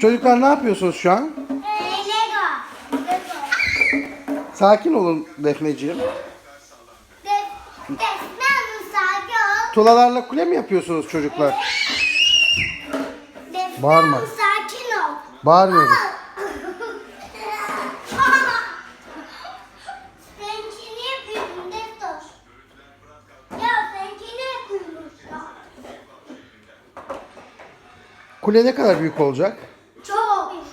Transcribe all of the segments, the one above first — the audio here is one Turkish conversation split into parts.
Çocuklar ne yapıyorsunuz şu an? Lego. Sakin olun Defneciğim. Def, defne hanım sakin ol. Tulalarla kule mi yapıyorsunuz çocuklar? Defne Bağırma. hanım sakin ol. Bağırmıyoruz. Seninki niye büyüdün Deftoş? Ya seninki niye büyümüş ya? Kule ne kadar büyük olacak? Çok büyük.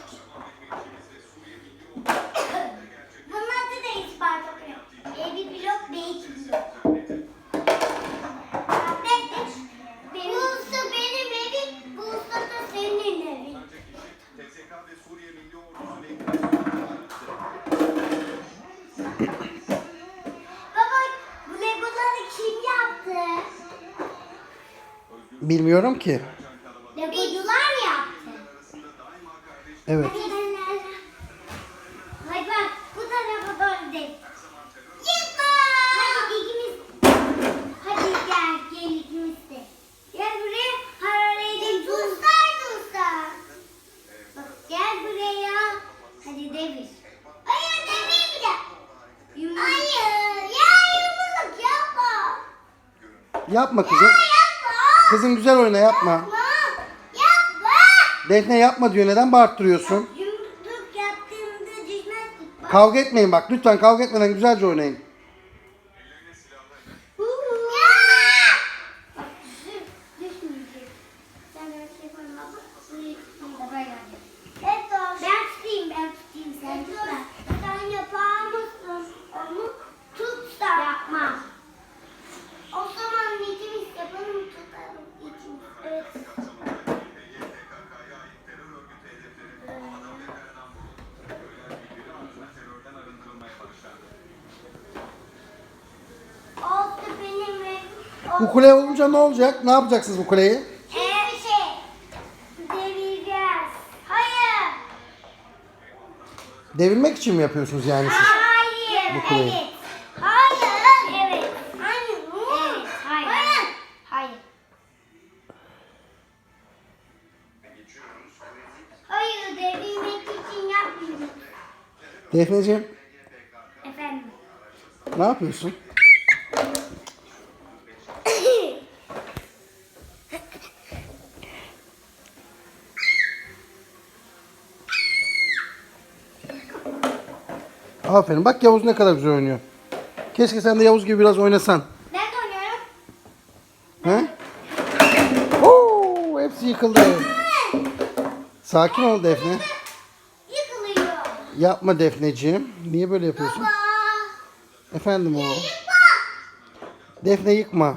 Bunun adı da İsparta Kule. E bir blok, B iki blok. Bekle. Bursa benim evim, Bursa da senin evin. Baba, bu legoları kim yaptı? Bilmiyorum ki. Yaptı. Evet. Hadi bak bu tarafa doğru değil. Yıkma! Hadi ikimiz. Hadi gel gel ikimiz de. Gel buraya harareyle Tuzlar tuzlar. Bak gel buraya. Hadi devir. Hayır devirmeyeceğim. Yumruk. Hayır. Ya yumruk yapma. Yapma kızım. Yapma. Kızım güzel oyna. Yapma. Yapma. Defne yapma diyor. Neden bağırttırıyorsun? Yumruk yaptığımda düşmezsin. Bak. Kavga etmeyin bak. Lütfen kavga etmeden güzelce oynayın. Bak düşür, düşmeyecek. Sen öyle şey koyma bak. Burada böyle olacak. Ben tutayım, ben tutayım. Sen tutma. Sen yapar mısın? Onu tut da. Yapma. O zaman ikimiz yapalım, tutalım. İkimiz. Evet. Oldu benim evim. Bu kule olunca ne olacak? Ne yapacaksınız bu kuleyi? Hiçbir şey. Devireceğiz. Hayır. Devirmek için mi yapıyorsunuz yani siz? Hayır. Bu kuleyi. Evet. Hayır. Evet. Hayır. Evet. Hayır. Hayır. Hayır. Hayır devirmek için yapmıyorum. Defneciğim Efendim. ne yapıyorsun? Aferin. Bak Yavuz ne kadar güzel oynuyor. Keşke sen de Yavuz gibi biraz oynasan. Ben de oynuyorum. He? Oo, hepsi yıkıldı. Sakin ol Defne. Yıkılıyor. Yapma Defneciğim. Niye böyle yapıyorsun? Baba. Efendim oğlum. Defne yıkma.